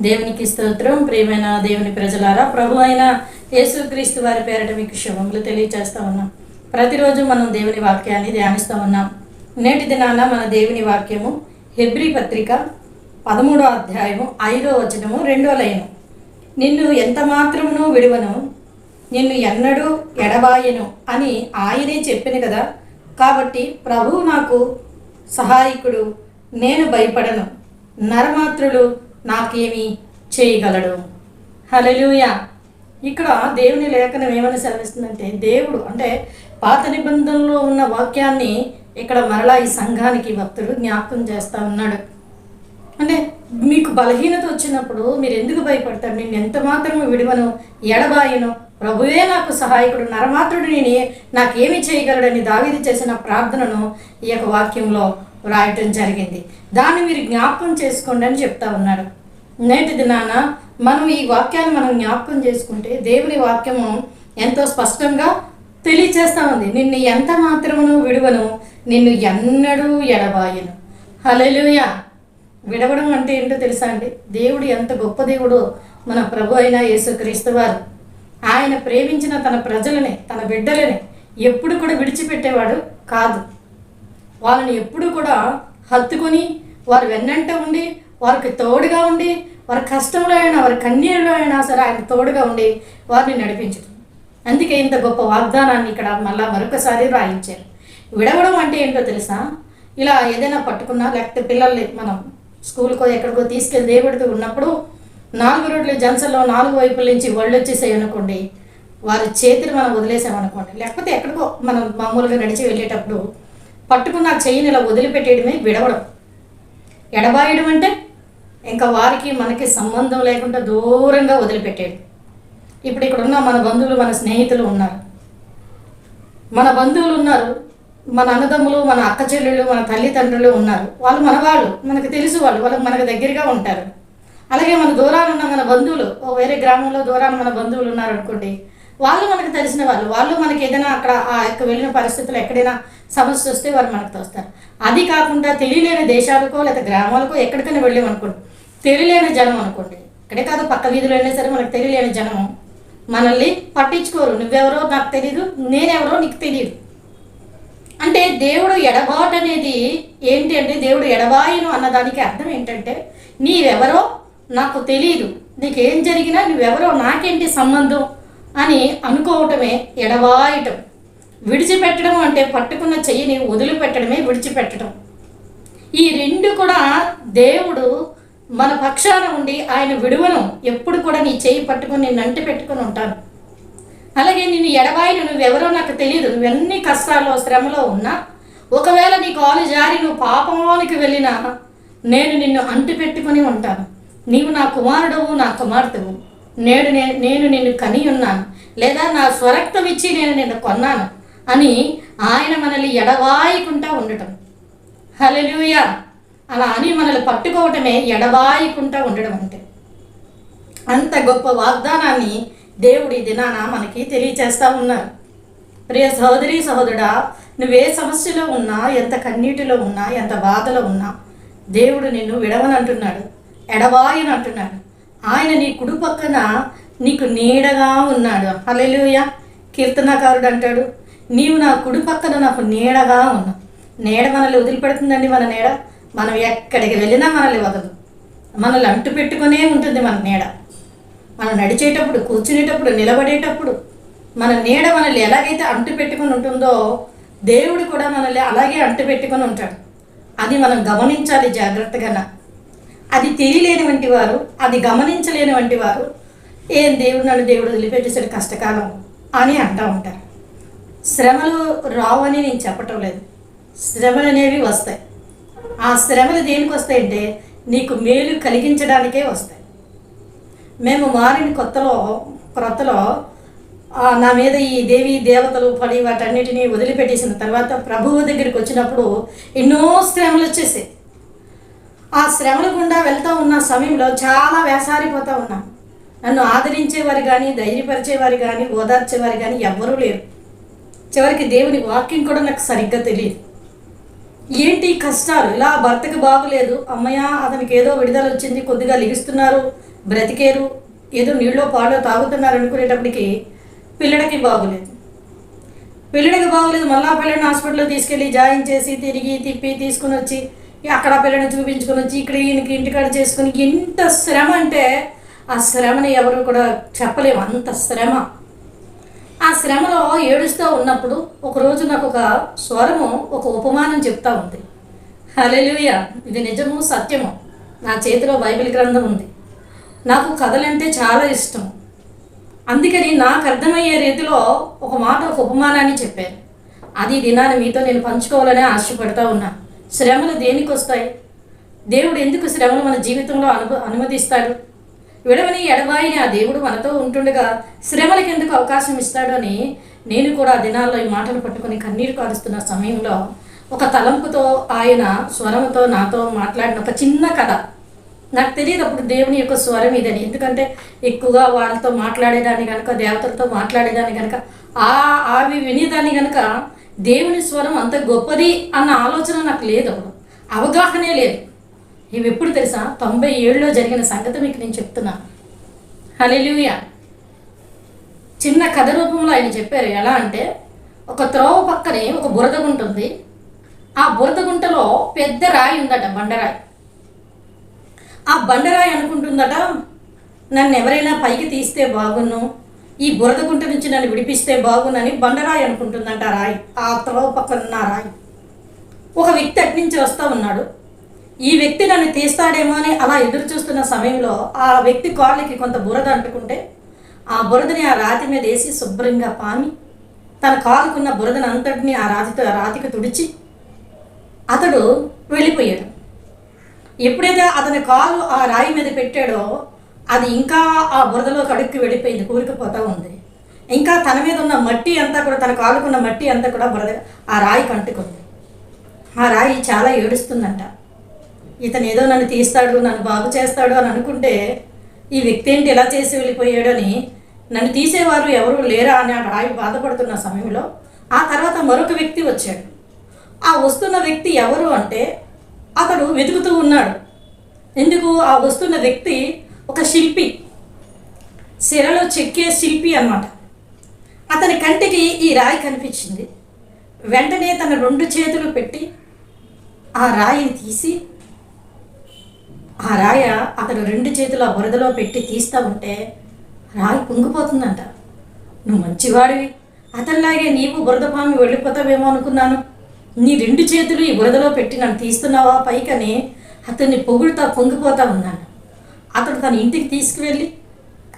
దేవునికి స్తోత్రం. ప్రియమైన దేవుని ప్రజలారా ప్రభు అయిన యేసుక్రీస్తు వారి పేరట మీకు శుభములు తెలియజేస్తూ ఉన్నాం. ప్రతిరోజు మనం దేవుని వాక్యాన్ని ధ్యానిస్తూ ఉన్నాం. నేటి దినాన మన దేవుని వాక్యము హెబ్రి పత్రిక పదమూడో అధ్యాయము ఐదో వచనము రెండో లైను. నిన్ను ఎంత మాత్రమును విడువను నిన్ను ఎన్నడూ ఎడబాయను అని ఆయనే చెప్పిన కదా. కాబట్టి ప్రభువు నాకు సహాయకుడు నేను భయపడను. నరమాత్రులు నాకేమి చేయగలడు. హలలుయ ఇక్కడ దేవుని లేఖనం ఏమని సెలవిస్తుందంటే దేవుడు అంటే పాత నిబంధనలో ఉన్న వాక్యాన్ని ఇక్కడ మరలా ఈ సంఘానికి భక్తుడు జ్ఞాపకం చేస్తూ ఉన్నాడు. అంటే మీకు బలహీనత వచ్చినప్పుడు మీరు ఎందుకు భయపడతారు? నేను ఎంత మాత్రము విడివను ఎడబాయను? ప్రభువే నాకు సహాయకుడు నరమాత్రుడు నేను. నాకేమి చేయగలడని దావీదు చేసిన ప్రార్థనను ఈ యొక్క వాక్యంలో వ్రాయటం జరిగింది. దాన్ని మీరు జ్ఞాపకం చేసుకోండి అని చెప్తా ఉన్నాడు. నేటి దినాన మనం ఈ వాక్యాన్ని మనం జ్ఞాపకం చేసుకుంటే దేవుని వాక్యము ఎంతో స్పష్టంగా తెలియచేస్తా ఉంది. నిన్ను ఎంత మాత్రమును విడువను నిన్ను ఎన్నడూ ఎడబాయను. హల్లెలూయా! విడవడం అంటే ఏంటో తెలుసా అండి? దేవుడు ఎంత గొప్ప దేవుడో మన ప్రభు అయిన యేసుక్రీస్తు వారు. ఆయన ప్రేమించిన తన ప్రజలని తన బిడ్డలని ఎప్పుడు కూడా విడిచిపెట్టేవాడు కాదు. వాళ్ళని ఎప్పుడు కూడా హత్తుకొని వారు వెన్నంట ఉండి వారికి తోడుగా ఉండి వారి కష్టంలో అయినా వారి కన్నీరులో అయినా సరే ఆయన తోడుగా ఉండి వారిని నడిపించడం. అందుకే ఇంత గొప్ప వాగ్దానాన్ని ఇక్కడ మళ్ళా మరొకసారి రాయించారు. విడవడం అంటే ఏంటో తెలుసా? ఇలా ఏదైనా పట్టుకున్నా లేకపోతే పిల్లల్ని మనం స్కూల్కో ఎక్కడికో తీసుకెళ్ళి దేవుడితో ఉన్నప్పుడు నాలుగు రోడ్లు జన్సల్లో నాలుగు వైపుల నుంచి వళ్ళు వచ్చేసాయి అనుకోండి వారి చేతిని మనం వదిలేసామనుకోండి లేకపోతే ఎక్కడికో మనం మామూలుగా నడిచి వెళ్ళేటప్పుడు పట్టుకున్న చెయ్యిని ఇలా వదిలిపెట్టేయడమే విడవడం. ఎడబాయడం అంటే ఇంకా వారికి మనకి సంబంధం లేకుండా దూరంగా వదిలిపెట్టేయడం. ఇప్పుడు ఇక్కడ ఉన్న మన బంధువులు మన స్నేహితులు ఉన్నారు. మన బంధువులు ఉన్నారు మన అన్నదమ్ములు మన అక్క చెల్లెళ్ళు మన తల్లిదండ్రులు ఉన్నారు. వాళ్ళు మన వాళ్ళు మనకు తెలుసు వాళ్ళు వాళ్ళు మనకు దగ్గరగా ఉంటారు. అలాగే మన దూరాలు ఉన్న మన బంధువులు ఓ వేరే గ్రామంలో దూరాన మన బంధువులు ఉన్నారు అనుకోండి వాళ్ళు మనకు తెలిసిన వాళ్ళు వాళ్ళు మనకి ఏదైనా అక్కడ ఆ యొక్క వెళ్ళిన పరిస్థితుల్లో ఎక్కడైనా సమస్య వస్తే వారు మనకు తోస్తారు. అది కాకుండా తెలియలేని దేశాలకో లేదా గ్రామాలకో ఎక్కడికైనా వెళ్ళాం అనుకోండి తెలియలేని జనం అనుకోండి ఇక్కడే కాదు పక్క వీధిలో అయినా సరే మనకు తెలియలేని జనం మనల్ని పట్టించుకోరు. నువ్వెవరో నాకు తెలియదు నేనెవరో నీకు తెలియదు అంటే దేవుడు ఎడబాటు అనేది ఏంటి అంటే దేవుడు ఎడబాయును అన్నదానికి అర్థం ఏంటంటే నీవెవరో నాకు తెలియదు నీకేం జరిగినా నువ్వెవరో నాకేంటి సంబంధం? అని అనుకోవటమే ఎడవాయటం విడిచిపెట్టడం అంటే పట్టుకున్న చెయ్యిని వదిలిపెట్టడమే విడిచిపెట్టడం. ఈ రెండు కూడా దేవుడు మన పక్షాన ఉండి ఆయన విడువను ఎప్పుడు కూడా నీ చేయి పట్టుకొని నేను అంటి పెట్టుకొని ఉంటాను అలాగే నిన్ను ఎడబాయిన నువ్వెవరో నాకు తెలియదు నువ్వెన్ని కష్టాల్లో శ్రమలో ఉన్నా ఒకవేళ నీ కాలు జారి నువ్వు పాపంలోనికి వెళ్ళినా నేను నిన్ను అంటి పెట్టుకొని ఉంటాను. నీవు నా కుమారుడవు నా కుమార్తెవు. నేడు నేను నిన్ను కని ఉన్నాను లేదా నా స్వరక్తం ఇచ్చి నేను నిన్ను కొన్నాను అని ఆయన మనల్ని ఎడవాయికుంటా ఉండటం. హల్లెలూయా! అలా అని మనల్ని పట్టుకోవటమే ఎడవాయికుంటా ఉండడం అంటే. అంత గొప్ప వాగ్దానాన్ని దేవుడి దినాన మనకి తెలియచేస్తూ ఉన్నారు. ప్రియ సహోదరి సహోదరుడా నువ్వే సమస్యలో ఉన్నా ఎంత కన్నీటిలో ఉన్నా ఎంత బాధలో ఉన్నా దేవుడు నిన్ను విడవనంటున్నాడు ఎడవాయని అంటున్నాడు ఆయన నీ కుడి పక్కన నీకు నీడగా ఉన్నాడు. హల్లెలూయ. కీర్తనకారుడు అంటాడు నీవు నా కుడి పక్కన నాకు నీడగా ఉన్నావు నీడ మనల్ని వదిలిపెడుతుందండి మన నీడ. మనం ఎక్కడికి వెళ్ళినా మనల్ని వదలు మనల్ని అంటు పెట్టుకునే ఉంటుంది మన నీడ. మనం నడిచేటప్పుడు కూర్చునేటప్పుడు నిలబడేటప్పుడు మన నీడ మనల్ని ఎలాగైతే అంటు పెట్టుకుని ఉంటుందో దేవుడు కూడా మనల్ని అలాగే అంటు పెట్టుకుని ఉంటాడు. అది మనం గమనించాలి జాగ్రత్తగా. అది తెలియలేని వంటి వారు అది గమనించలేని వంటి వారు ఏం దేవుడు నన్ను దేవుడు వదిలిపెట్టేసాడు కష్టకాలం అని అంటూ ఉంటారు. శ్రమలు రావని నేను చెప్పటం లేదు. శ్రమలు అనేవి వస్తాయి. ఆ శ్రమలు దేనికి వస్తాయంటే నీకు మేలు కలిగించడానికే వస్తాయి. మేము మారిన కొత్తలో క్రొత్తలో నా మీద ఈ దేవి దేవతలు పడి వాటన్నిటిని వదిలిపెట్టేసిన తర్వాత ప్రభువు దగ్గరికి వచ్చినప్పుడు ఎన్నో శ్రమలు వచ్చేసాయి. ఆ శ్రమల గుండా వెళ్తూ ఉన్న సమయంలో చాలా వేసారిపోతూ ఉన్నాను నన్ను ఆదరించేవారు కానీ ధైర్యపరిచేవారు కానీ ఓదార్చేవారు కానీ ఎవ్వరూ లేరు. చివరికి దేవుని వాక్యం కూడా నాకు సరిగ్గా తెలియదు. ఏంటి కష్టాలు? ఇలా భర్తకి బాగులేదు అమ్మయ్య అతనికి ఏదో విడుదల వచ్చింది కొద్దిగా లిగిస్తున్నారు బ్రతికేరు ఏదో నీళ్ళో పాలో తాగుతున్నారు అనుకునేటప్పటికి పిల్లడికి బాగులేదు. పిల్లడికి బాగోలేదు. మళ్ళా పిల్లని హాస్పిటల్లో తీసుకెళ్ళి జాయిన్ చేసి తిరిగి తిప్పి తీసుకుని వచ్చి అక్కడ పిల్లని చూపించుకొని వచ్చి ఇక్కడ ఈయనకి ఇంటికాడ చేసుకుని ఎంత శ్రమ అంటే ఆ శ్రమని ఎవరు కూడా చెప్పలేము. అంత శ్రమ. ఆ శ్రమలో ఏడుస్తూ ఉన్నప్పుడు ఒకరోజు నాకు ఒక స్వరము ఒక ఉపమానం చెప్తా ఉంది. హల్లెలూయా. ఇది నిజము సత్యము? నా చేతిలో బైబిల్ గ్రంథం ఉంది. నాకు కథలంటే చాలా ఇష్టం. అందుకని నాకు అర్థమయ్యే రీతిలో ఒక మాట ఒక ఉపమానాన్ని చెప్పాను. అది దినాన్ని మీతో నేను పంచుకోవాలని ఆశపడతా ఉన్నాను శ్రమలు దేనికి వస్తాయి దేవుడు ఎందుకు శ్రమను మన జీవితంలో అను అనుమతిస్తాడు? విడవని ఎడవాయిని ఆ దేవుడు మనతో ఉంటుండగా శ్రమలకు ఎందుకు అవకాశం ఇస్తాడు అని నేను కూడా ఆ దినాల్లో ఈ మాటలు పట్టుకొని కన్నీరు కారుస్తున్న సమయంలో ఒక తలంపుతో ఆయన స్వరంతో నాతో మాట్లాడిన ఒక చిన్న కథ. నాకు తెలియదు అప్పుడు దేవుని యొక్క స్వరం ఇదని. ఎందుకంటే ఎక్కువగా వాళ్ళతో మాట్లాడేదాన్ని కనుక దేవతలతో మాట్లాడేదాన్ని కనుక ఆ అవి వినేదాన్ని కనుక దేవుని స్వరం అంత గొప్పది అన్న ఆలోచన నాకు లేదు అప్పుడు. అవగాహనే లేదు. ఇవి ఎప్పుడు తెలుసా? తొంభై ఏడులో జరిగిన సంగతి మీకు నేను చెప్తున్నా. హలెలుయ చిన్న కథ రూపంలో ఆయన చెప్పారు. ఎలా అంటే ఒక త్రోవ పక్కనే ఒక బురద గుంట ఉంది. ఆ బురద గుంటలో పెద్ద రాయి ఉందట బండరాయి. ఆ బండరాయి అనుకుంటుందట నన్ను ఎవరైనా పైకి తీస్తే బాగున్ను. ఈ బురద గుంట నుంచి నన్ను విడిపిస్తే బాగునని బండరాయి అనుకుంటుందంట రాయి. ఆ తలో పక్కన ఉన్న రాయి. ఒక వ్యక్తి అట్నుంచి వస్తూ ఉన్నాడు. ఈ వ్యక్తి నన్ను తీస్తాడేమో అని అలా ఎదురు చూస్తున్న సమయంలో ఆ వ్యక్తి కాళ్ళకి కొంత బురద అంటుకుంటే ఆ బురదని ఆ రాతి మీద వేసి శుభ్రంగా పామి తన కాలుకున్న బురదని అంతటిని ఆ రాతితో రాతికి తుడిచి అతడు వెళ్ళిపోయాడు. ఎప్పుడైతే అతని కాలు ఆ రాయి మీద పెట్టాడో అది ఇంకా ఆ బురదలో కడుక్కి వెళ్ళిపోయింది కూరుకుపోతూ ఉంది. ఇంకా తన మీద ఉన్న మట్టి అంతా కూడా తన కాలుకున్న మట్టి అంతా కూడా బురద ఆ రాయి కంటుకుంది. ఆ రాయి చాలా ఏడుస్తుందంట. ఇతను ఏదో నన్ను తీస్తాడు నన్ను బాగు చేస్తాడు అని అనుకుంటే ఈ వ్యక్తి ఏంటి ఎలా చేసి వెళ్ళిపోయాడు అని నన్ను తీసేవారు ఎవరు లేరా అని ఆ రాయి బాధపడుతున్న సమయంలో ఆ తర్వాత మరొక వ్యక్తి వచ్చాడు. ఆ వస్తున్న వ్యక్తి ఎవరు అంటే అతడు వెతుకుతూ ఉన్నాడు. ఎందుకు? ఆ వస్తున్న వ్యక్తి ఒక శిల్పి. సిరలో చెక్కే శిల్పి అన్నమాట. అతని కంటికి ఈ రాయి కనిపించింది. వెంటనే తన రెండు చేతులు పెట్టి ఆ రాయిని తీసి ఆ రాయ అతను రెండు చేతులు ఆ బురదలో పెట్టి తీస్తా ఉంటే రాయి పొంగిపోతుందంట నువ్వు మంచివాడివి. అతనిలాగే నీవు బురద పామి వెళ్ళిపోతావేమో అనుకున్నాను. నీ రెండు చేతులు ఈ బురదలో పెట్టి నన్ను తీస్తున్నావా? పైకని అతన్ని పొగుడుతా పొంగిపోతా ఉన్నాను. అతడు తన ఇంటికి తీసుకువెళ్ళి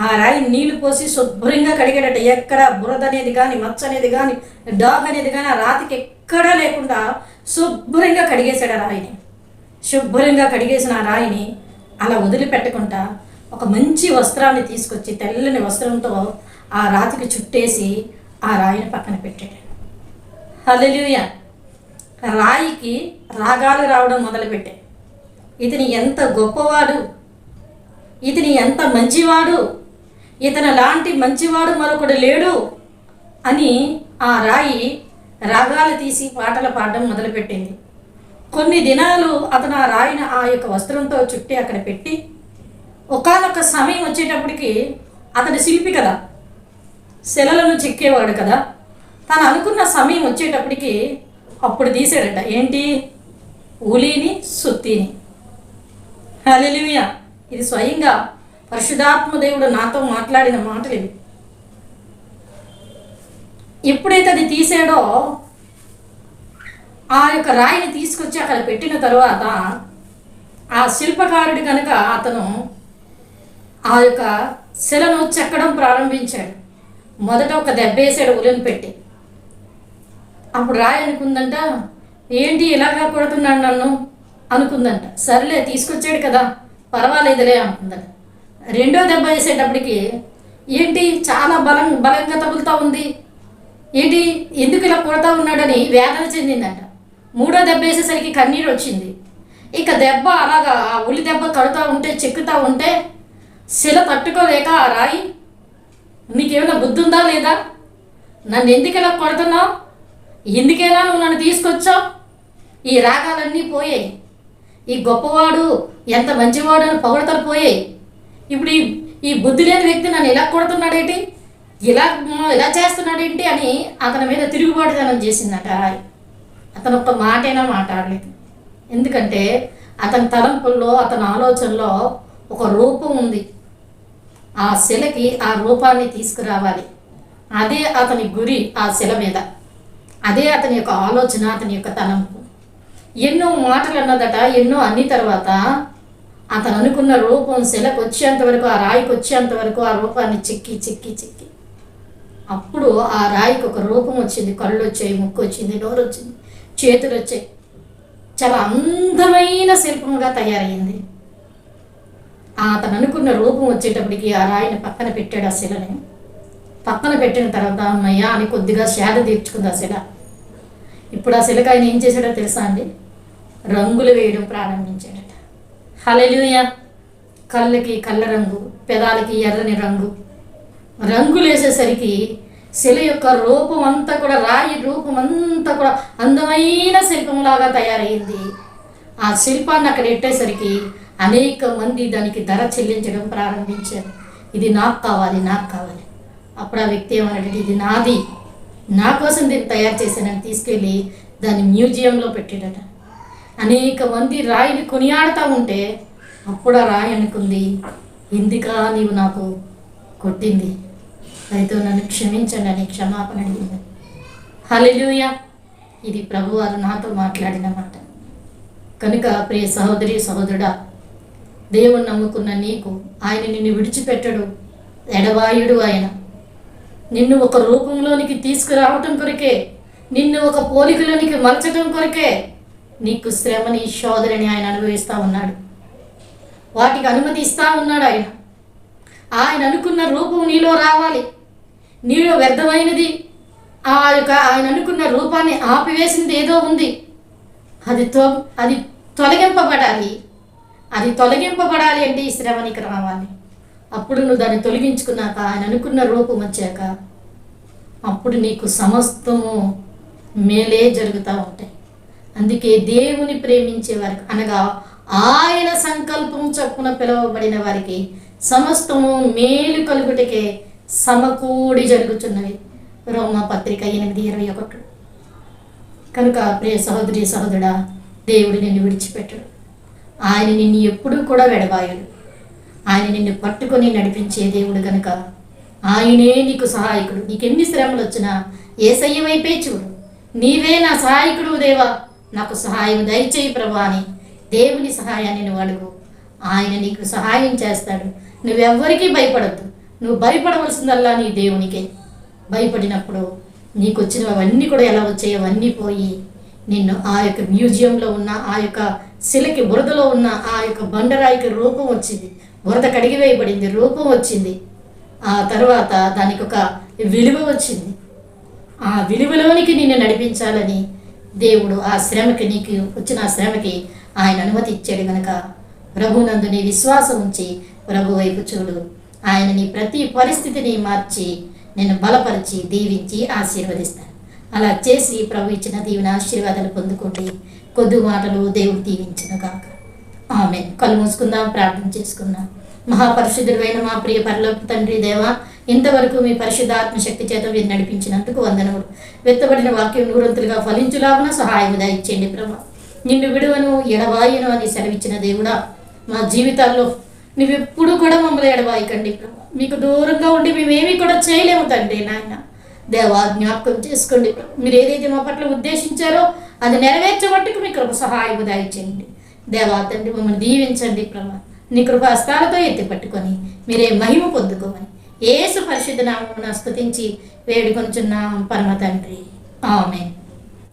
ఆ రాయి నీళ్ళు పోసి శుభ్రంగా కడిగాడట ఎక్కడ బురద అనేది కానీ మచ్చ అనేది కానీ డాగ్ అనేది కానీ ఆ రాతికి ఎక్కడా లేకుండా శుభ్రంగా కడిగేశాడు ఆ రాయిని. శుభ్రంగా కడిగేసిన ఆ రాయిని అలా వదిలిపెట్టకుండా ఒక మంచి వస్త్రాన్ని తీసుకొచ్చి తెల్లని వస్త్రంతో ఆ రాతికి చుట్టేసి ఆ రాయిని పక్కన పెట్టాడు. హల్లెలూయా! రాయికి రాగాలు రావడం మొదలుపెట్టాయి. ఇతని ఎంత గొప్పవాడు ఇతని ఎంత మంచివాడు? ఇతను లాంటి మంచివాడు మరొకడు లేడు? అని ఆ రాయి రాగాలు తీసి పాటలు పాడడం మొదలుపెట్టింది. కొన్ని దినాలు అతను ఆ రాయిని ఆ యొక్క వస్త్రంతో చుట్టి అక్కడ పెట్టి ఒకానొక సమయం వచ్చేటప్పటికి అతడు శిల్పి కదా శిలలను చెక్కేవాడు కదా తను అనుకున్న సమయం వచ్చేటప్పటికి అప్పుడు తీసాడట ఏంటి? ఉలీని సుత్తిని. హల్లెలూయా! ఇది స్వయంగా పరిశుధాత్మదేవుడు నాతో మాట్లాడిన మాటలు ఇవి ఎప్పుడైతే అది తీసాడో ఆ యొక్క రాయిని తీసుకొచ్చి అక్కడ పెట్టిన తరువాత ఆ శిల్పకారుడు కనుక అతను ఆ యొక్క శిలను చెక్కడం ప్రారంభించాడు. మొదట ఒక దెబ్బేసాడు ఉలిని పెట్టి. అప్పుడు రాయి అనుకుందంట ఏంటి ఇలాగా కొడుతున్నాడు నన్ను? అనుకుందంట. సర్లే తీసుకొచ్చాడు కదా. పర్వాలేదులే అనుకుందంట రెండో దెబ్బ వేసేటప్పటికి ఏంటి చాలా బలం బలంగా తగులుతూ ఉంది? ఏంటి ఎందుకు ఇలా కొడతా ఉన్నాడని వేదన చెందిందంట. మూడో దెబ్బ వేసేసరికి కన్నీరు వచ్చింది. ఇక దెబ్బ అలాగా ఆ ఉల్లి దెబ్బ కడుతూ ఉంటే చెక్కుతూ ఉంటే శిల తట్టుకోలేక ఆ రాయి నీకేమైనా బుద్ధి ఉందా లేదా? నన్ను ఎందుకు ఇలా కొడుతున్నావు? ఎందుకైనా నువ్వు నన్ను తీసుకొచ్చావు? ఈ రాగాలన్నీ పోయాయి. ఈ గొప్పవాడు ఎంత మంచివాడు అని పొగడతలు పోయాయి. ఇప్పుడు ఈ ఈ బుద్ధి లేని వ్యక్తి నన్ను ఇలా కొడుతున్నాడేంటి? ఇలా ఇలా చేస్తున్నాడేంటి అని అతని మీద తిరుగుబాటుతనం చేసిందట అతను ఒక్క మాటైనా మాట్లాడలేదు. ఎందుకంటే అతని తలంపుల్లో అతని ఆలోచనలో ఒక రూపం ఉంది. ఆ శిలకి ఆ రూపాన్ని తీసుకురావాలి. అదే అతని గురి ఆ శిల మీద. అదే అతని యొక్క ఆలోచన అతని యొక్క తలంపు. ఎన్నో మాటలు అన్నదట ఎన్నో అన్ని తర్వాత అతను అనుకున్న రూపం శిలకు వచ్చేంత వరకు ఆ రాయికి వచ్చేంత వరకు ఆ రూపాన్ని చిక్కి చిక్కి చిక్కి. అప్పుడు ఆ రాయికి ఒక రూపం వచ్చింది కళ్ళు వచ్చాయి ముక్కు వచ్చింది నోరు వచ్చింది చేతులు వచ్చాయి. చాలా అందమైన శిల్పంగా తయారైంది. అతను అనుకున్న రూపం వచ్చేటప్పటికి ఆ రాయిని పక్కన పెట్టాడు ఆ శిలని. పక్కన పెట్టిన తర్వాత అమ్మయ్య అని కొద్దిగా సేద తీర్చుకుంది ఆ శిల. ఇప్పుడు ఆ శిలక ఆయన ఏం చేశాడో తెలుసా అండి? రంగులు వేయడం ప్రారంభించాడట. హలెలుయ కళ్ళకి కళ్ళ రంగు పెదాలకి ఎర్రని రంగు. రంగులు వేసేసరికి శిల యొక్క రూపం అంతా కూడా రాయి రూపం అంతా కూడా అందమైన శిల్పంలాగా తయారైంది. ఆ శిల్పాన్ని అక్కడ ఎట్టేసరికి అనేక మంది దానికి ధర చెల్లించడం ప్రారంభించారు. ఇది నాకు కావాలి నాకు కావాలి. అప్పుడు ఆ వ్యక్తి ఏమన్నాడు ఇది నాది. నా కోసం దీన్ని తయారు చేశానని తీసుకెళ్ళి దాన్ని మ్యూజియంలో పెట్టాడట. అనేక మంది రాయిని కొనియాడుతూ ఉంటే అప్పుడు ఆ రాయి అనుకుంది. ఇందుకా నీవు నాకు కొట్టింది. అయితే నన్ను క్షమించండి అని క్షమాపణ అడిగింది. హలెలుయ ఇది ప్రభువారు నాతో మాట్లాడిన మాట. కనుక ప్రియ సహోదరి సహోదరుడా దేవుని నమ్ముకున్న నీకు ఆయన నిన్ను విడిచిపెట్టడు ఎడవాయుడు ఆయన. నిన్ను ఒక రూపంలోనికి తీసుకురావటం కొరకే నిన్ను ఒక పోలికలోనికి మలచటం కొరకే నీకు శ్రమని శోధనని ఆయన అనుభవిస్తూ ఉన్నాడు. వాటికి అనుమతి ఇస్తూ ఉన్నాడు ఆయన. ఆయన అనుకున్న రూపం నీలో రావాలి. నీలో వ్యర్థమైనది ఆ యొక్క ఆయన అనుకున్న రూపాన్ని ఆపివేసింది ఏదో ఉంది. అది తొ అది తొలగింపబడాలి. అది తొలగింపబడాలి అంటే ఈ శ్రమ నీకు రావాలి. అప్పుడు నువ్వు దాన్ని తొలగించుకున్నాక ఆయన అనుకున్న రూపం వచ్చాక అప్పుడు నీకు సమస్తము మేలే జరుగుతూ ఉంటాయి. అందుకే దేవుని ప్రేమించే వారికి అనగా ఆయన సంకల్పం చొప్పున పిలువబడిన వారికి సమస్తము మేలు కలుగుటకే సమకూడి జరుగుతున్నవి రోమ పత్రిక ఎనిమిది ఇరవై ఒకటి. కనుక ప్రియ సహోదరి సహోదరుడా దేవుడు నిన్ను విడిచిపెట్టడు. ఆయన నిన్ను ఎప్పుడూ కూడా వెడబాయడు. ఆయన నిన్ను పట్టుకొని నడిపించే దేవుడు కనుక ఆయనే నీకు సహాయకుడు. నీకు ఎన్ని శ్రమలు వచ్చినా ఏసయ్య వైపే చూడు. నీవే నా సహాయకుడు దేవా. నాకు సహాయం దయచేయి ప్రభా అని. దేవుని సహాయాన్ని నువ్వు అడుగు. ఆయన నీకు సహాయం చేస్తాడు. నువ్వెవ్వరికీ భయపడద్దు. నువ్వు భయపడవలసిందల్లా నీ దేవునికే. భయపడినప్పుడు నీకు వచ్చినవన్నీ కూడా ఎలా వచ్చాయి అవన్నీ పోయి నిన్ను ఆ యొక్క మ్యూజియంలో ఉన్న ఆ యొక్క శిలకి బురదలో ఉన్న ఆ యొక్క బండరాయికి రూపం వచ్చింది. బురద కడిగివేయబడింది రూపం వచ్చింది. ఆ తర్వాత దానికి ఒక విలువ వచ్చింది. ఆ విలువలోనికి నిన్ను నడిపించాలని దేవుడు ఆ శ్రమకి నీకు వచ్చిన ఆ శ్రమకి ఆయన అనుమతి ఇచ్చాడు గనక. ప్రభునందు నీ విశ్వాసం ఉంచి ప్రభు వైపు చూడు. ఆయన నీ ప్రతి పరిస్థితిని మార్చి నేను బలపరిచి దీవించి ఆశీర్వదిస్తాను అలా చేసి ప్రభు ఇచ్చిన దీవెన ఆశీర్వాదాలు పొందుకోండి. కొద్ది మాటలు దేవుడు దీవించిన కాక ఆమె కళ్ళు మూసుకుందాం ప్రార్థన చేసుకుందాం. మహాపరిశుద్ధుడైన మా ప్రియ పరలోక తండ్రి దేవ ఇంతవరకు మీ పరిశుద్ధ ఆత్మశక్తి చేత మీరు నడిపించినందుకు వందనములు. వెత్తబడిన వాక్యం నూరంతులుగా ఫలించులాగున సహాయం దయచేయండి ప్రభా. నిన్ను విడువను ఎడవాయను అని సెలవిచ్చిన దేవుడా మా జీవితాల్లో నువ్వెప్పుడు కూడా మమ్మల్ని ఎడవాయకండి ప్రభా. మీకు దూరంగా ఉండి మేమేమీ కూడా చేయలేము తండ్రి నాయన. దేవా జ్ఞాపకం చేసుకోండి మీరు ఏదైతే మా పట్ల ఉద్దేశించారో అది నెరవేర్చబట్టుకు మీకు కృప సహాయం దయచేయండి. దేవా తండ్రి మమ్మల్ని దీవించండి ప్రభా. నీ కృపాస్తాలతో ఎత్తి పట్టుకొని మీరే మహిమ పొందుకోమని. ఏసు పరిశుద్ధ నామమున స్థుతించి వేడుకొంచున్నాం పరమ తండ్రి ఆమె